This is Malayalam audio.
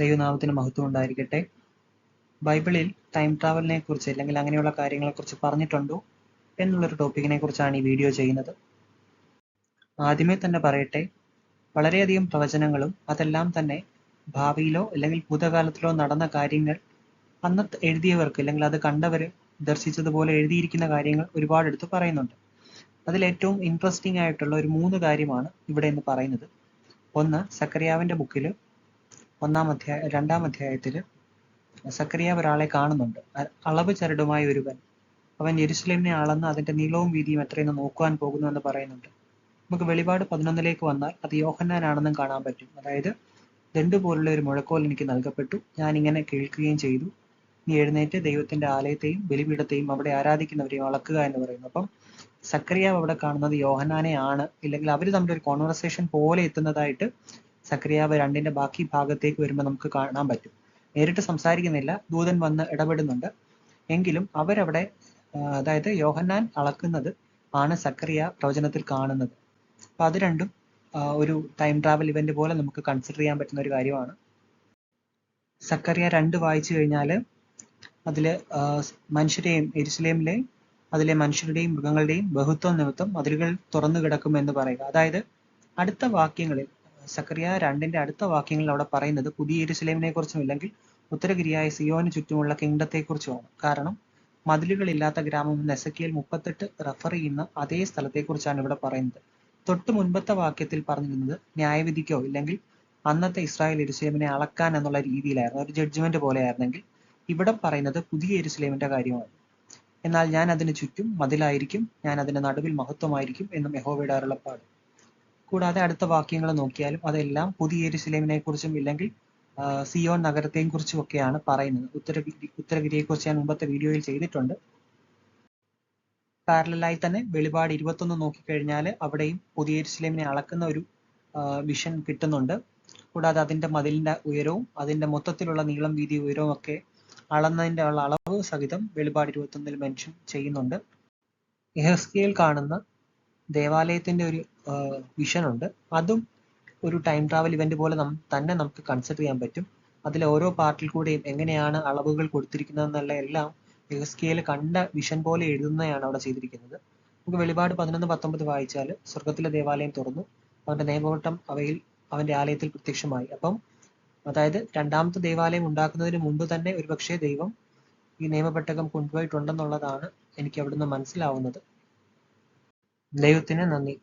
ദൈവനാമത്തിന് മഹത്വം ഉണ്ടായിരിക്കട്ടെ. ബൈബിളിൽ ടൈം ട്രാവലിനെ കുറിച്ച് അല്ലെങ്കിൽ അങ്ങനെയുള്ള കാര്യങ്ങളെ കുറിച്ച് പറഞ്ഞിട്ടുണ്ടോ എന്നുള്ളൊരു ടോപ്പിക്കിനെ കുറിച്ചാണ് ഈ വീഡിയോ ചെയ്യുന്നത്. ആദ്യമേ തന്നെ പറയട്ടെ വളരെയധികം പ്രവചനങ്ങളും അതെല്ലാം തന്നെ ഭാവിയിലോ അല്ലെങ്കിൽ ഭൂതകാലത്തിലോ നടന്ന കാര്യങ്ങൾ അന്നത്തെ എഴുതിയവർക്ക് അല്ലെങ്കിൽ അത് കണ്ടവർ ദർശിച്ചതുപോലെ എഴുതിയിരിക്കുന്ന കാര്യങ്ങൾ ഒരുപാട് എടുത്ത് പറയുന്നുണ്ട്. അതിൽ ഏറ്റവും ഇൻട്രസ്റ്റിംഗ് ആയിട്ടുള്ള ഒരു മൂന്ന് കാര്യമാണ് ഇവിടെ ഇന്ന് പറയുന്നത്. ഒന്ന് സക്കറിയാവിന്റെ ബുക്കിൽ ഒന്നാം അധ്യായ രണ്ടാം അധ്യായത്തിൽ സക്കറിയാവ് ഒരാളെ കാണുന്നുണ്ട്. അളവ് ചരടുമായ ഒരുവൻ. അവൻ യെരുസലേമിനെ അളന്ന് അതിന്റെ നീളവും വീതിയും എത്രയെന്ന് നോക്കുവാൻ പോകുന്നു എന്ന് പറയുന്നുണ്ട്. നമുക്ക് വെളിപാട് പതിനൊന്നിലേക്ക് വന്നാൽ അത് യോഹന്നാനാണെന്നും കാണാൻ പറ്റും. അതായത് ദണ്ട് പോലുള്ള ഒരു മുഴക്കോൽ എനിക്ക് നൽകപ്പെട്ടു. ഞാൻ ഇങ്ങനെ കേൾക്കുകയും ചെയ്തു. നീ എഴുന്നേറ്റ് ദൈവത്തിന്റെ ആലയത്തെയും ബലിപീഠത്തെയും അവിടെ ആരാധിക്കുന്നവരെയും അളക്കുക എന്ന് പറയുന്നു. അപ്പം സക്രിയാവ് അവിടെ കാണുന്നത് യോഹന്നാനെ ആണ് ഇല്ലെങ്കിൽ അവർ തമ്മിൽ ഒരു കോൺവെർസേഷൻ പോലെ എത്തുന്നതായിട്ട് സക്രിയാവ് രണ്ടിന്റെ ബാക്കി ഭാഗത്തേക്ക് വരുമ്പോൾ നമുക്ക് കാണാൻ പറ്റും. നേരിട്ട് സംസാരിക്കുന്നില്ല. ദൂതൻ വന്ന് ഇടപെടുന്നുണ്ട്. എങ്കിലും അവരവിടെ അതായത് യോഹന്നാൻ അളക്കുന്നത് ആണ് സക്രിയ പ്രവചനത്തിൽ കാണുന്നത്. അപ്പൊ അത് രണ്ടും ഒരു ടൈം ട്രാവൽ ഇവന്റ് പോലെ നമുക്ക് കൺസിഡർ ചെയ്യാൻ പറ്റുന്ന ഒരു കാര്യമാണ്. സക്കറിയ രണ്ട് വായിച്ചു കഴിഞ്ഞാൽ അതിൽ ആ, മനുഷ്യരെയും എരുസലേമിലെയും അതിലെ മനുഷ്യരുടെയും മൃഗങ്ങളുടെയും ബഹുത്വം നിമിത്തം മതിലുകൾ തുറന്നു കിടക്കും എന്ന് പറയുക. അതായത് അടുത്ത വാക്യങ്ങളിൽ സക്കറിയ രണ്ടിന്റെ അടുത്ത വാക്യങ്ങളിൽ അവിടെ പറയുന്നത് പുതിയ എരുസലേമിനെ കുറിച്ചും ഇല്ലെങ്കിൽ ഉത്തരഗിരിയായ സിയോന് ചുറ്റുമുള്ള കിങ്ഡത്തെ കുറിച്ചുമാണ് കാരണം മതിലുകളില്ലാത്ത ഗ്രാമം എന്ന് എസക്കിയൽ മുപ്പത്തെട്ട് റെഫർ ചെയ്യുന്ന അതേ സ്ഥലത്തെക്കുറിച്ചാണ് ഇവിടെ പറയുന്നത്. തൊട്ട് മുൻപത്തെ വാക്യത്തിൽ പറഞ്ഞിരുന്നത് ന്യായവിധിക്കോ ഇല്ലെങ്കിൽ അന്നത്തെ ഇസ്രായേൽ എരുസലേമിനെ അളക്കാൻ എന്നുള്ള രീതിയിലായിരുന്നു. ഒരു ജഡ്ജ്മെന്റ് പോലെയായിരുന്നെങ്കിൽ ഇവിടെ പറയുന്നത് പുതിയ എരുസലേമിന്റെ കാര്യമാണ്. എന്നാൽ ഞാൻ അതിന് ചുറ്റും മതിലായിരിക്കും ഞാൻ അതിന്റെ നടുവിൽ മഹത്വമായിരിക്കും എന്നും യഹോവയുടെ അരുളപ്പാട്. കൂടാതെ അടുത്ത വാക്യങ്ങൾ നോക്കിയാലും അതെല്ലാം പുതിയ എരുസലേമിനെ കുറിച്ചും ഇല്ലെങ്കിൽ സിയോൺ നഗരത്തെയും കുറിച്ചും ഒക്കെയാണ് പറയുന്നത്. ഉത്തരഗിരി ഉത്തരഗിരിയെ കുറിച്ച് ഞാൻ മുമ്പത്തെ വീഡിയോയിൽ ചെയ്തിട്ടുണ്ട്. പാരലായി തന്നെ വെളിപാട് ഇരുപത്തൊന്ന് നോക്കിക്കഴിഞ്ഞാൽ അവിടെയും പുതിയ എരുസലേമിനെ അളക്കുന്ന ഒരു വിഷൻ കിട്ടുന്നുണ്ട്. കൂടാതെ അതിന്റെ മതിലിന്റെ ഉയരവും അതിന്റെ മൊത്തത്തിലുള്ള നീളം വീതി ഉയരവും ഒക്കെ അളന്നതിന്റെ ഉള്ള അളവ് സഹിതം വെളിപാട് ഇരുപത്തൊന്നിൽ മെൻഷൻ ചെയ്യുന്നുണ്ട്. എഹസ്കിയിൽ കാണുന്ന ദേവാലയത്തിന്റെ ഒരു വിഷൻ ഉണ്ട്. അതും ഒരു ടൈം ട്രാവൽ ഇവന്റ് പോലെ തന്നെ നമുക്ക് കൺസിഡർ ചെയ്യാൻ പറ്റും. അതിൽ ഓരോ പാർട്ടിൽ കൂടെയും എങ്ങനെയാണ് അളവുകൾ കൊടുത്തിരിക്കുന്നത് എന്നുള്ള എല്ലാം എഹസ്കേൽ കണ്ട വിഷൻ പോലെ എഴുതുന്നതാണ് അവിടെ ചെയ്തിരിക്കുന്നത്. നമുക്ക് വെളിപാട് പതിനൊന്ന് പത്തൊമ്പത് വായിച്ചാൽ സ്വർഗത്തിലെ ദേവാലയം തുറന്നു. അവന്റെ നിയമവട്ടം അവയിൽ അവന്റെ ആലയത്തിൽ പ്രത്യക്ഷമായി. അപ്പം അതായത് രണ്ടാമത്തെ ദേവാലയം ഉണ്ടാക്കുന്നതിന് മുമ്പ് തന്നെ ഒരുപക്ഷെ ദൈവം ഈ നിയമപ്പെട്ടകം കൊണ്ടുപോയിട്ടുണ്ടെന്നുള്ളതാണ് എനിക്ക് അവിടുന്ന് മനസ്സിലാവുന്നത്. ദൈവത്തിന് നന്ദി.